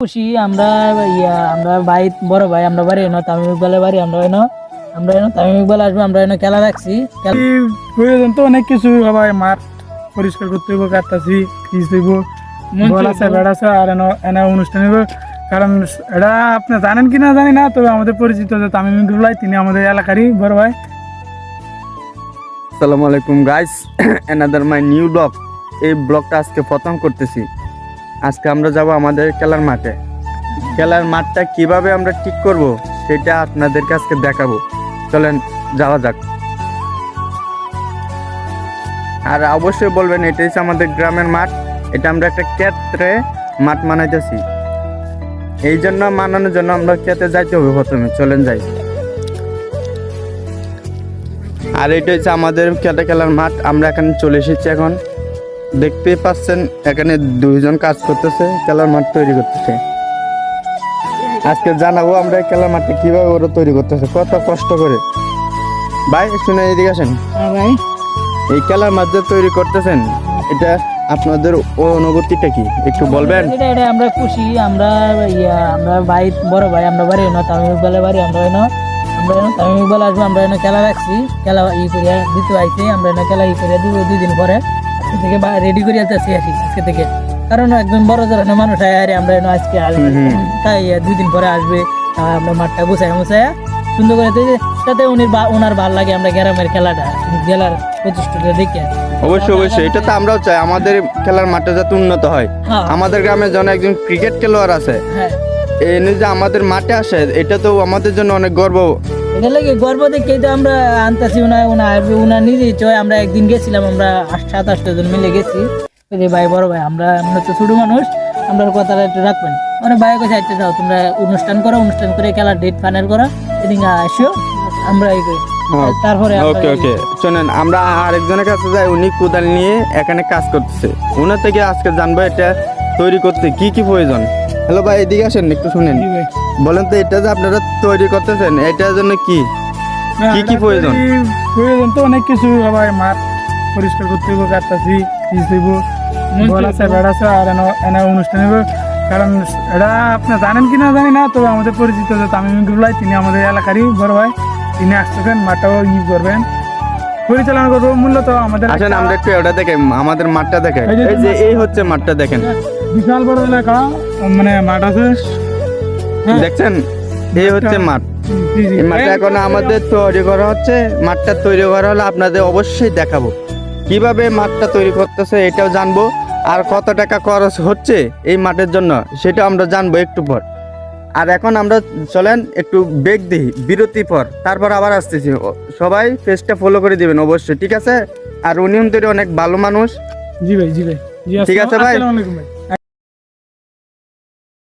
খুশি আমরা ইয়া আমরা ভাই বড় ভাই আমরা বাড়ি এনো তামিম ইকবালের বাড়ি আমরা এনো আমরা এনো তামিম ইকবাল আসবে আমরা এনো খেলা রাখছি। প্রয়োজন তো অনেক কিছু আবার মাঠ পরিষ্কার করতে হইব কাটতাছি ফিস দিব বল আছে ব্যাট আছে আর এনে এনে অনুষ্ঠান হইব। কারণ এটা আপনি জানেন কি না জানি না তবে আমাদের পরিচিত যে তামিম ইকবাল তিনি আমাদের এলাকারই বড় ভাই। আসসালামু আলাইকুম guys another my new blog এই ব্লগটা আজকে প্রথম করতেছি। আজকে আমরা যাব আমাদের খেলার মাঠে। খেলার মাঠটা কীভাবে আমরা ঠিক করব, সেটা আপনাদেরকে আজকে দেখাবো। চলেন, যাওয়া যাক। আর অবশ্যই বলবেন এটা হচ্ছে আমাদের গ্রামের মাঠ। এটা আমরা একটা ক্ষেত্রে মাঠ মানাইতেছি। এই জন্য, মানানোর জন্য আমরা ক্ষেতে যাইতে হবে প্রথমে। চলেন যাই। আর এটা হচ্ছে আমাদের খেলা খেলার মাঠ। আমরা এখানে চলে এসেছি এখন। দেখতেই পাচ্ছেন এখানে দুইজন কাজ করতেছে খেলার মাঠ তৈরি করতেছে। আজকে জানাব আমরা খেলার মাঠটা কীভাবে ওরা তৈরি করতেছে কত কষ্ট করে। ভাই শুনে এদিকে আসেন। হ্যাঁ ভাই। এই খেলার মাঠ যে তৈরি করতেছেন এটা আপনাদের অনুভূতিটা কি? একটু বলবেন? এটা আমরা খুশি আমরা ইয়া আমরা ভাই বড় ভাই আমরা বাড়ি এনো তামিম ইকবালের বাড়ি আমরা এনো আমরা এনো তামিম ইকবাল আসবে আমরা এনো খেলা রাখছি খেলা ই করিয়া দিতে আইছে আমরা এনো খেলা ই করিয়া দিব দুই দিন পরে। আজকে থেকে রেডি করিয়া যাচ্ছি আসি আজকে থেকে। কারণ একজন বড় ধরনের মানুষ আরে আমরা আজকে আসবে। তাই দুই দিন পরে আসবে আমরা মাঠটা গুছাই মুছাই সুন্দর করে তৈরি যাতে উনি ওনার ভালো লাগে আমরা গ্রামের খেলাটা জেলার প্রতিষ্ঠাটা দেখে অবশ্যই অবশ্যই। এটা তো আমরাও চাই। আমাদের খেলার মাঠটা যাতে উন্নত হয়। হ্যাঁ। আমাদের গ্রামে যেন একজন ক্রিকেট খেলোয়াড় আছে। হ্যাঁ। এনে যে আমাদের মাঠে আসে এটা তো আমাদের জন্য অনেক গর্ব এটা লাগে গর্ব দেখে তো আমরা আনতেছি ওনার ওনার ওনার নিজেই চয় আমরা একদিন গেছিলাম আমরা সাত আটটা জন মিলে গেছি। যে ভাই বড় ভাই আমরা আমরা তো ছোট মানুষ আমরা কথাটা একটু রাখবেন। মানে ভাই কাছে আইতে যাও তোমরা অনুষ্ঠান করো অনুষ্ঠান করে খেলার ডেট ফাইনাল করো এদিন আসিও আমরা এই। তারপরে ওকে ওকে। শোনেন আমরা আরেকজনের কাছে যাই উনি কোদাল নিয়ে এখানে কাজ করতেছে। ওনার থেকে আজকে জানব এটা তৈরি করতে কি কি প্রয়োজন। হ্যালো ভাই এদিকে আসেন একটু শুনেন। বলেন তো এটা যে আপনারা তৈরি করতেছেন এটার জন্য কি? কি কি প্রয়োজন? প্রয়োজন তো অনেক কিছু আবার মাঠ পরিষ্কার করতে হইব কাটতাছি ফিস দিব বল আছে ব্যাট আছে আর এনে অনুষ্ঠান হইব। কারণ এটা আপনি জানেন কি না জানি না তবে আমাদের পরিচিত যে তামিম ইকবাল তিনি আমাদের এলাকারই বড় ভাই। তিনি আসতেছেন মাঠটাও ই করবেন। পরিচালনা করব মূলত আমাদের আসেন আমরা একটু ওটা দেখে আমাদের মাঠটা দেখে এই যে এই যে এই হচ্ছে মাঠটা দেখেন। বিশাল বড় এলাকা মানে মাঠ আছে। হ্যাঁ। দেখছেন? এই হচ্ছে মাঠ। এই মাঠটা এখন আমাদের তৈরি করা হচ্ছে। মাঠটা তৈরি করা হলে আপনাদের অবশ্যই দেখাবো। কীভাবে মাঠটা তৈরি করতেছে এটাও জানব। আর কত টাকা খরচ হচ্ছে এই মাঠের জন্য সেটা আমরা জানব একটু পর। আর এখন আমরা চলেন একটু বেগ দিই বিরতি পর। তারপর আবার আসতেছি। সবাই পেজটা ফলো করে দিবেন অবশ্যই ঠিক আছে? আর উনি অনেক ভালো মানুষ। জি ভাই জি ভাই। ঠিক আছে ভাই।